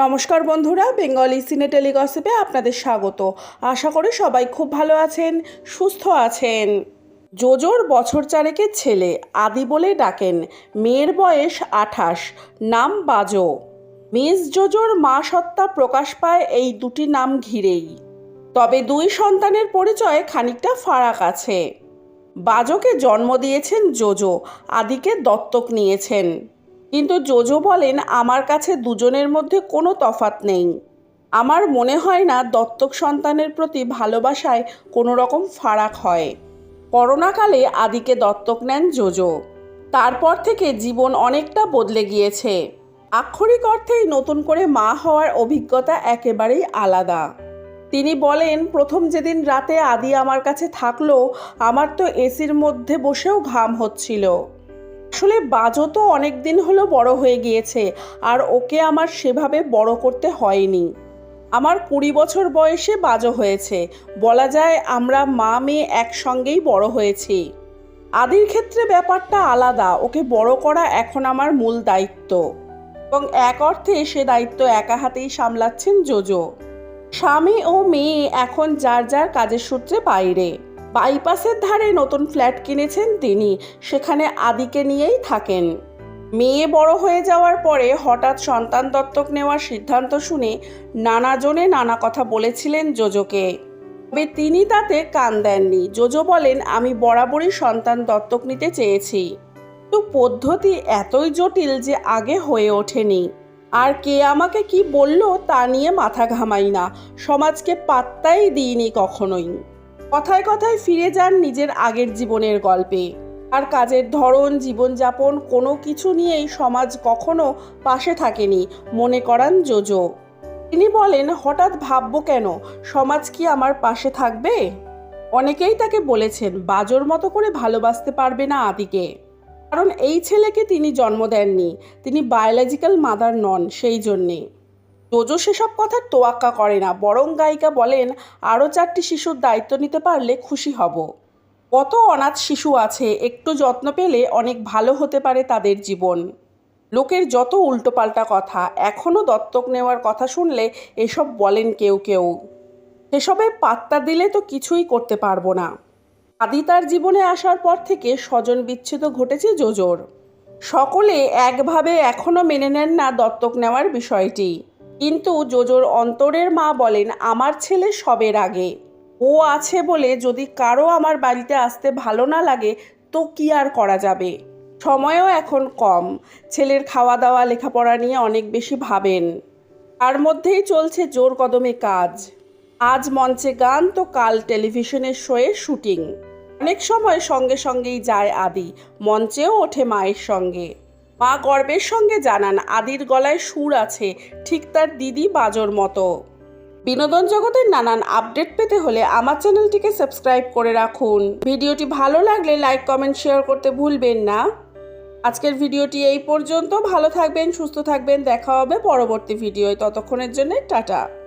নমস্কার বন্ধুরা, বেঙ্গলি সিনে টেলিগসিপে আপনাদের স্বাগত। আশা করি সবাই খুব ভালো আছেন, সুস্থ আছেন। জোজোর বছর চারেকের ছেলে আদি বলে ডাকেন, মেয়ের বয়স আঠাশ, নাম বাজো। মিস জোজোর মা সত্তা প্রকাশ পায় এই দুটি নাম ঘিরেই। তবে দুই সন্তানের পরিচয় খানিকটা ফারাক আছে। বাজোকে জন্ম দিয়েছেন জোজো, আদিকে দত্তক নিয়েছেন। কিন্তু জোজো বলেন, আমার কাছে দুজনের মধ্যে কোনো তফাত নেই। আমার মনে হয় না দত্তক সন্তানের প্রতি ভালোবাসায় কোনো রকম ফারাক হয়। করোনাকালে আদিকে দত্তক নেন জোজো। তারপর থেকে জীবন অনেকটা বদলে গিয়েছে। আক্ষরিক অর্থেই নতুন করে মা হওয়ার অভিজ্ঞতা একেবারেই আলাদা। তিনি বলেন, প্রথম যেদিন রাতে আদি আমার কাছে থাকল, আমার তো এসির মধ্যে বসেও ঘাম হচ্ছিল। আসলে বাজও তো অনেক দিন হলো বড় হয়ে গিয়েছে, আর ওকে আমার সেভাবে বড় করতে হয়নি। আমার কুড়ি বছর বয়সে বাজো হয়েছে। বলা যায় আমরা মা মেয়ে একসঙ্গেই বড় হয়েছি। আদির ক্ষেত্রে ব্যাপারটা আলাদা, ওকে বড় করা এখন আমার মূল দায়িত্ব। এবং এক অর্থে সে দায়িত্ব একা হাতেই সামলাচ্ছেন জোজো। স্বামী ও মেয়ে এখন যার যার কাজের সূত্রে বাইরে। বাইপাসের ধারে নতুন ফ্ল্যাট কিনেছেন তিনি। সেখানে আদিকে নিয়েই থাকেন। মেয়ে বড় হয়ে যাওয়ার পরে হঠাৎ সন্তান দত্তক নেওয়ার সিদ্ধান্ত শুনে নানাজনে নানা কথা বলেছিলেন জোজোকে। তবে তিনি তাতে কান দেননি। জোজো বলেন, আমি বরাবরই সন্তান দত্তক নিতে চেয়েছি। তো পদ্ধতি এতই জটিল যে আগে হয়ে ওঠেনি। আর কে আমাকে কি বলল তা নিয়ে মাথা ঘামাই না। সমাজকে পাত্তাই দিইনি কখনোই। কথায় কথায় ফিরে যান নিজের আগের জীবনের গল্পে। আর কাজের ধরন, জীবনযাপন কোনো কিছু নিয়েই সমাজ কখনো পাশে থাকেনি, মনে করান জোজো। তিনি বলেন, হঠাৎ ভাববো কেন? সমাজ কি আমার পাশে থাকবে? অনেকেই তাকে বলেছেন, বাজোর মতো করে ভালোবাসতে পারবে না আদিকে। কারণ এই ছেলেকে তিনি জন্ম দেননি। তিনি বায়োলজিক্যাল মাদার নন, সেই জন্যে। জোজো সেসব কথার তোয়াক্কা করে না, বরং গায়িকা বলেন, আরও চারটি শিশুর দায়িত্ব নিতে পারলে খুশি হব। কত অনাথ শিশু আছে, একটু যত্ন পেলে অনেক ভালো হতে পারে তাদের জীবন। লোকের যত উল্টোপাল্টা কথা এখনও দত্তক নেওয়ার কথা শুনলে এসব বলেন কেউ কেউ। সেসবে পাত্তা দিলে তো কিছুই করতে পারব না। আদি তার জীবনে আসার পর থেকে স্বজন বিচ্ছেদ ঘটেছে জোজোর। সকলে একভাবে এখনও মেনে নেন না দত্তক নেওয়ার বিষয়টি। কিন্তু জোজোর অন্তরের মা বলেন, আমার ছেলে সবের আগে। ও আছে বলে যদি কারও আমার বাড়িতে আসতে ভালো না লাগে, তো কি আর করা যাবে? সময়ও এখন কম। ছেলের খাওয়া দাওয়া লেখাপড়া নিয়ে অনেক বেশি ভাবেন। তার মধ্যেই চলছে জোর কদমে কাজ। আজ মঞ্চে গান, তো কাল টেলিভিশনের শোয়ে শুটিং। অনেক সময় সঙ্গে সঙ্গেই যায় আদি। মঞ্চেও ওঠে মায়ের সঙ্গে। মা গর্বের সঙ্গে জানান, আদির গলায় সুর আছে, ঠিক তার দিদি বাজোর মতো। বিনোদন জগতের নানান আপডেট পেতে হলে আমার চ্যানেলটিকে সাবস্ক্রাইব করে রাখুন। ভিডিওটি ভালো লাগলে লাইক, কমেন্ট, শেয়ার করতে ভুলবেন না। আজকের ভিডিওটি এই পর্যন্ত। ভালো থাকবেন, সুস্থ থাকবেন। দেখা হবে পরবর্তী ভিডিওয়। ততক্ষণের জন্য টাটা।